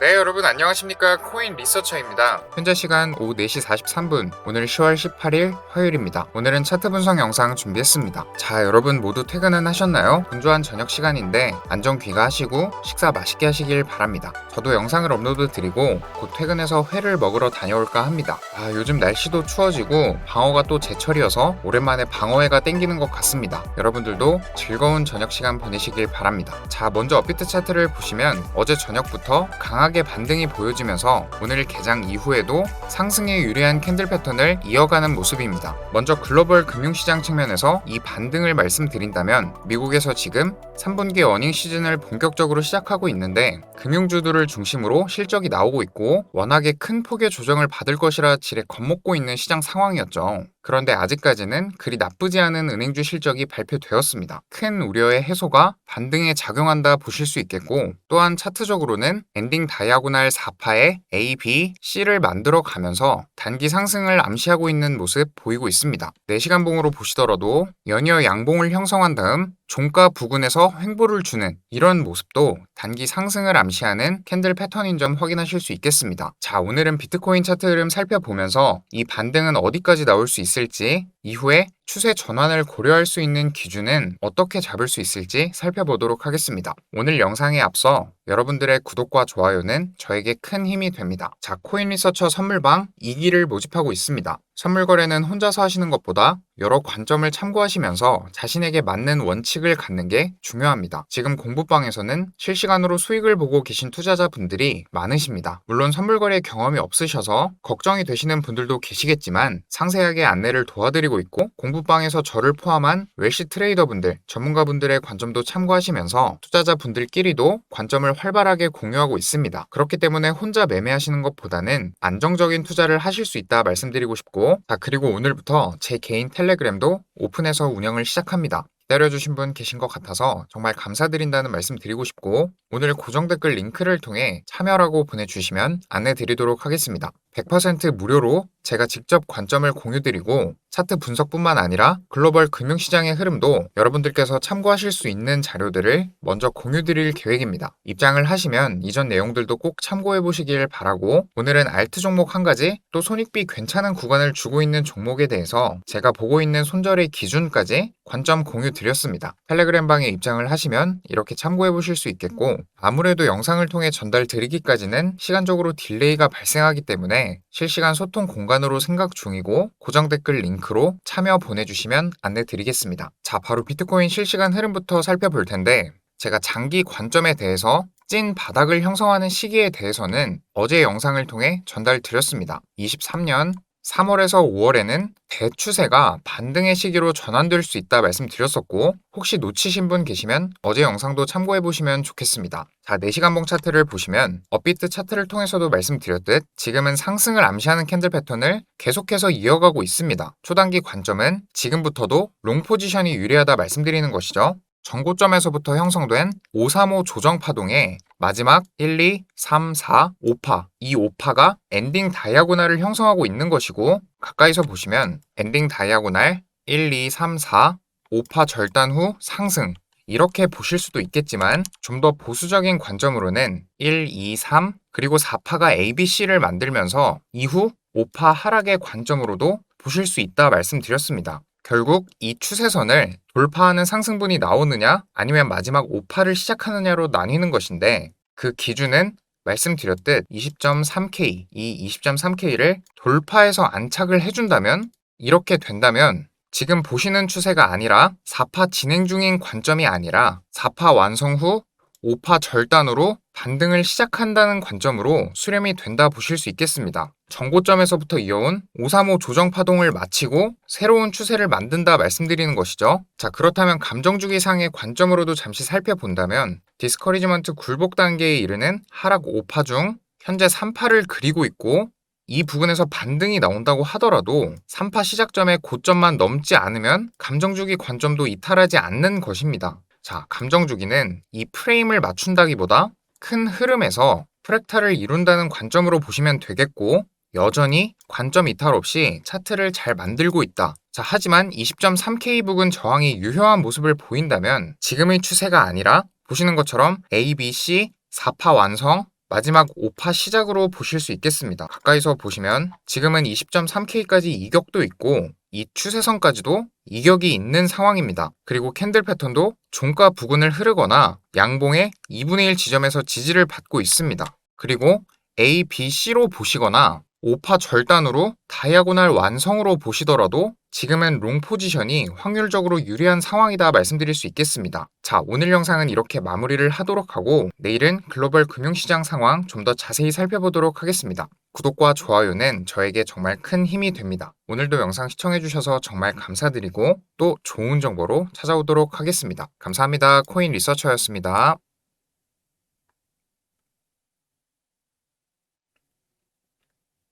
네 여러분 안녕하십니까? 코인 리서처입니다. 현재 시간 오후 4시 43분. 오늘 10월 18일 화요일입니다. 오늘은 차트 분석 영상 준비했습니다. 자 여러분 모두 퇴근은 하셨나요? 분주한 저녁 시간인데 안전 귀가하시고 식사 맛있게 하시길 바랍니다. 저도 영상을 업로드 드리고 곧 퇴근해서 회를 먹으러 다녀올까 합니다. 아 요즘 날씨도 추워지고 방어가 또 제철이어서 오랜만에 방어회가 땡기는 것 같습니다. 여러분들도 즐거운 저녁 시간 보내시길 바랍니다. 자 먼저 업비트 차트를 보시면 어제 저녁부터 강하게 반등이 보여지면서 오늘 개장 이후에도 상승에 유리한 캔들 패턴을 이어가는 모습입니다. 먼저 글로벌 금융시장 측면에서 이 반등을 말씀드린다면 미국에서 지금 3분기 어닝 시즌을 본격적으로 시작하고 있는데 금융주들을 중심으로 실적이 나오고 있고 워낙에 큰 폭의 조정을 받을 것이라 지레 겁먹고 있는 시장 상황이었죠. 그런데 아직까지는 그리 나쁘지 않은 은행주 실적이 발표되었습니다. 큰 우려의 해소가 반등에 작용한다 보실 수 있겠고 또한 차트적으로는 엔딩 다이아고날 4파의 A, B, C를 만들어 가면서 단기 상승을 암시하고 있는 모습 보이고 있습니다. 4시간 봉으로 보시더라도 연이어 양봉을 형성한 다음 종가 부근에서 횡보를 주는 이런 모습도 단기 상승을 암시하는 캔들 패턴인 점 확인하실 수 있겠습니다. 자, 오늘은 비트코인 차트 흐름 살펴보면서 이 반등은 어디까지 나올 수 있을지 이후에 추세 전환을 고려할 수 있는 기준은 어떻게 잡을 수 있을지 살펴보도록 하겠습니다. 오늘 영상에 앞서 여러분들의 구독과 좋아요는 저에게 큰 힘이 됩니다. 자, 코인 리서처 선물방 2기를 모집하고 있습니다. 선물 거래는 혼자서 하시는 것보다 여러 관점을 참고하시면서 자신에게 맞는 원칙을 갖는 게 중요합니다. 지금 공부방에서는 실시간으로 수익을 보고 계신 투자자분들이 많으십니다. 물론 선물 거래 경험이 없으셔서 걱정이 되시는 분들도 계시겠지만 상세하게 안내를 도와드리고 있고 공부 방에서 저를 포함한 웰시 트레이더분들, 전문가분들의 관점도 참고하시면서 투자자분들끼리도 관점을 활발하게 공유하고 있습니다. 그렇기 때문에 혼자 매매하시는 것보다는 안정적인 투자를 하실 수 있다 말씀드리고 싶고 자 그리고 오늘부터 제 개인 텔레그램도 오픈해서 운영을 시작합니다. 기다려주신 분 계신 것 같아서 정말 감사드린다는 말씀 드리고 싶고 오늘 고정 댓글 링크를 통해 참여라고 보내주시면 안내 드리도록 하겠습니다. 100% 무료로 제가 직접 관점을 공유드리고 차트 분석뿐만 아니라 글로벌 금융시장의 흐름도 여러분들께서 참고하실 수 있는 자료들을 먼저 공유드릴 계획입니다. 입장을 하시면 이전 내용들도 꼭 참고해 보시길 바라고 오늘은 알트 종목 한 가지 또 손익비 괜찮은 구간을 주고 있는 종목에 대해서 제가 보고 있는 손절의 기준까지 관점 공유 드렸습니다. 텔레그램 방에 입장을 하시면 이렇게 참고해 보실 수 있겠고 아무래도 영상을 통해 전달 드리기까지는 시간적으로 딜레이가 발생하기 때문에 실시간 소통 공간으로 생각 중이고 고정 댓글 링크로 참여 보내주시면 안내 드리겠습니다. 자, 바로 비트코인 실시간 흐름부터 살펴볼 텐데 제가 장기 관점에 대해서 찐 바닥을 형성하는 시기에 대해서는 어제 영상을 통해 전달 드렸습니다. 23년 3월에서 5월에는 대추세가 반등의 시기로 전환될 수 있다 말씀드렸었고 혹시 놓치신 분 계시면 어제 영상도 참고해 보시면 좋겠습니다. 자, 4시간 봉 차트를 보시면 업비트 차트를 통해서도 말씀드렸듯 지금은 상승을 암시하는 캔들 패턴을 계속해서 이어가고 있습니다. 초단기 관점은 지금부터도 롱 포지션이 유리하다 말씀드리는 것이죠. 전고점에서부터 형성된 535 조정 파동에 마지막 1, 2, 3, 4, 5파 이 5파가 엔딩 다이아고날을 형성하고 있는 것이고 가까이서 보시면 엔딩 다이아고날 1, 2, 3, 4, 5파 절단 후 상승 이렇게 보실 수도 있겠지만 좀 더 보수적인 관점으로는 1, 2, 3 그리고 4파가 ABC를 만들면서 이후 5파 하락의 관점으로도 보실 수 있다 말씀드렸습니다. 결국 이 추세선을 돌파하는 상승분이 나오느냐 아니면 마지막 5파를 시작하느냐로 나뉘는 것인데 그 기준은 말씀드렸듯 20.3K, 이 20.3K를 돌파해서 안착을 해준다면 이렇게 된다면 지금 보시는 추세가 아니라 4파 진행 중인 관점이 아니라 4파 완성 후 5파 절단으로 반등을 시작한다는 관점으로 수렴이 된다 보실 수 있겠습니다. 정고점에서부터 이어온 535 조정 파동을 마치고 새로운 추세를 만든다 말씀드리는 것이죠. 자, 그렇다면 감정주기 상의 관점으로도 잠시 살펴본다면 디스커리지먼트 굴복 단계에 이르는 하락 5파 중 현재 3파를 그리고 있고 이 부분에서 반등이 나온다고 하더라도 3파 시작점의 고점만 넘지 않으면 감정주기 관점도 이탈하지 않는 것입니다. 자, 감정주기는 이 프레임을 맞춘다기보다 큰 흐름에서 프랙탈을 이룬다는 관점으로 보시면 되겠고 여전히 관점 이탈 없이 차트를 잘 만들고 있다. 자, 하지만 20.3K 부근 저항이 유효한 모습을 보인다면 지금의 추세가 아니라 보시는 것처럼 A, B, C 4파 완성 마지막 5파 시작으로 보실 수 있겠습니다. 가까이서 보시면 지금은 20.3K까지 이격도 있고 이 추세선까지도 이격이 있는 상황입니다. 그리고 캔들 패턴도 종가 부근을 흐르거나 양봉의 2분의 1 지점에서 지지를 받고 있습니다. 그리고 A, B, C로 보시거나 5파 절단으로 다이아고날 완성으로 보시더라도 지금은 롱 포지션이 확률적으로 유리한 상황이다 말씀드릴 수 있겠습니다. 자, 오늘 영상은 이렇게 마무리를 하도록 하고 내일은 글로벌 금융시장 상황 좀 더 자세히 살펴보도록 하겠습니다. 구독과 좋아요는 저에게 정말 큰 힘이 됩니다. 오늘도 영상 시청해주셔서 정말 감사드리고 또 좋은 정보로 찾아오도록 하겠습니다. 감사합니다. 코인 리서처였습니다.